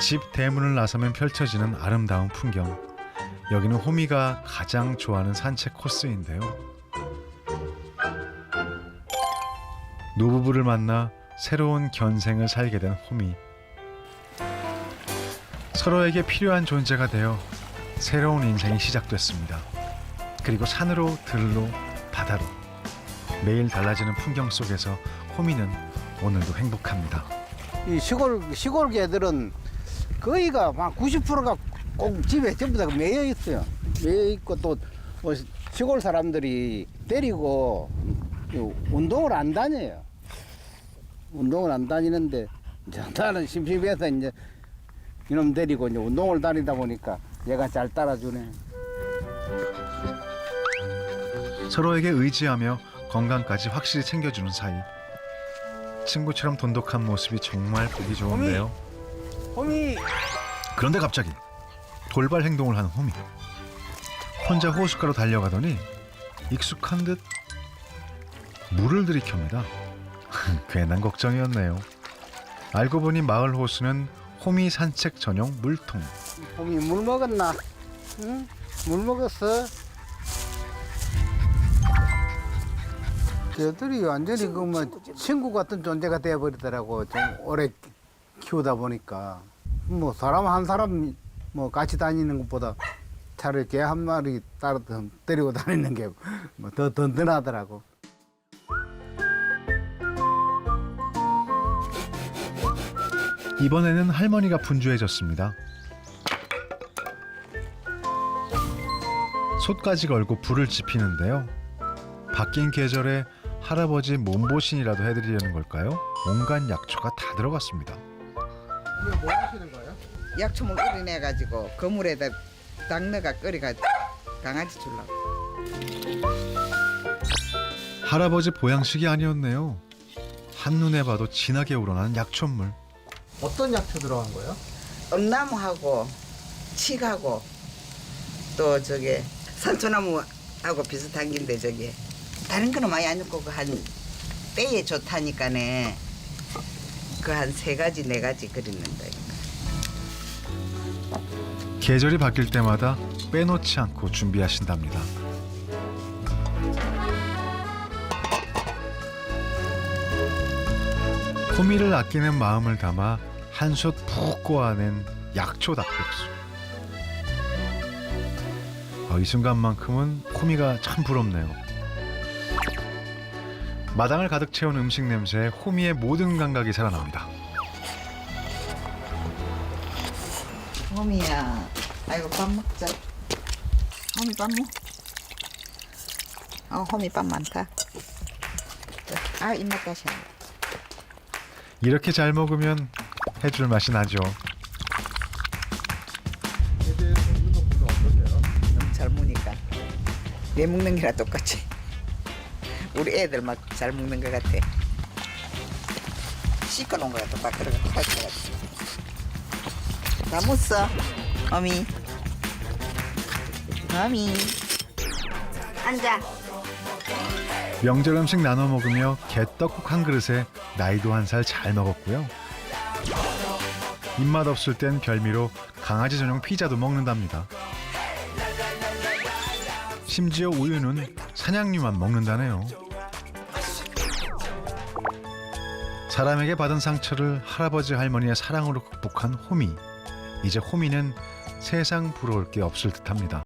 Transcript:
집 대문을 나서면 펼쳐지는 아름다운 풍경. 여기는 호미가 가장 좋아하는 산책 코스인데요. 노부부를 만나 새로운 견생을 살게 된 호미. 서로에게 필요한 존재가 되어 새로운 인생이 시작됐습니다. 그리고 산으로 들로 바다로 매일 달라지는 풍경 속에서 호미는 오늘도 행복합니다. 이 시골 시골 개들은 거의가 막 90%가 꼭 집에 전부 다 매여 있어요. 매여 있고 또 뭐 시골 사람들이 때리고 이 운동을 안 다녀요. 운동을 안 다니는데 이제 나는 심심해서 이제 이놈 데리고 이제 운동을 다니다 보니까 얘가 잘 따라주네. 서로에게 의지하며 건강까지 확실히 챙겨주는 사이. 친구처럼 돈독한 모습이 정말 보기 좋은데요. 호미 그런데 갑자기 돌발 행동을 하는 호미. 혼자 호숫가로 달려가더니 익숙한 듯 물을 들이켭니다. 괜한 걱정이었네요. 알고 보니 마을 호수는 호미 산책 전용 물통. 호미 물 먹었나? 응? 물 먹었어? 걔들이 완전히 그뭐 친구 같은 존재가 되어버리더라고 좀 오래 키우다 보니까 뭐 사람 한 사람 뭐 같이 다니는 것보다 차라리 개한 마리 따로 더 데리고 다니는 게 뭐 더 든든하더라고. 이번에는 할머니가 분주해졌습니다. 솥까지 걸고 불을 지피는데요. 바뀐 계절에 할아버지 몸보신이라도 해드리려는 걸까요? 온갖 약초가 다 들어갔습니다. 뭐 하시는 거예요? 약초물 우려내 가지고 거물에다 당너가 끓여가 강아지 주려고. 할아버지 보양식이 아니었네요. 한눈에 봐도 진하게 우러나는 약초물. 어떤 약초 들어간 거예요? 엄나무하고 칡하고 또 저게 산초나무하고 비슷한 긴데 저게 다른 거는 많이 안 넣고 그한 때에 좋다니까네 그 한 세 가지 네 가지 그리는다 계절이 바뀔 때마다 빼놓지 않고 준비하신답니다. 호미를 아끼는 마음을 담아 한솥 푹 꼬아낸 약초 닭백숙. 아, 이 순간만큼은 호미가 참 부럽네요. 마당을 가득 채운 음식 냄새에 호미의 모든 감각이 살아납니다. 호미야 아이고 밥 먹자 호미 밥 먹. 어 호미 밥 많다 아 입맛 다시 안 나. 이렇게 잘 먹으면 해줄 맛이 나죠. 너무 잘 먹으니까 내 먹는 게랑 똑같이 우리 애들 막 잘 먹는 것 같아. 씻어놓은 똑같 그러고 할것 같아 다 묻어. 어미. 어미. 앉아. 명절 음식 나눠 먹으며 개떡국 한 그릇에 나이도 한 살 잘 먹었고요. 입맛 없을 땐 별미로 강아지 전용 피자도 먹는답니다. 심지어 우유는 사냥류만 먹는다네요. 사람에게 받은 상처를 할아버지 할머니의 사랑으로 극복한 호미. 이제 호미는 세상 부러울 게 없을 듯합니다.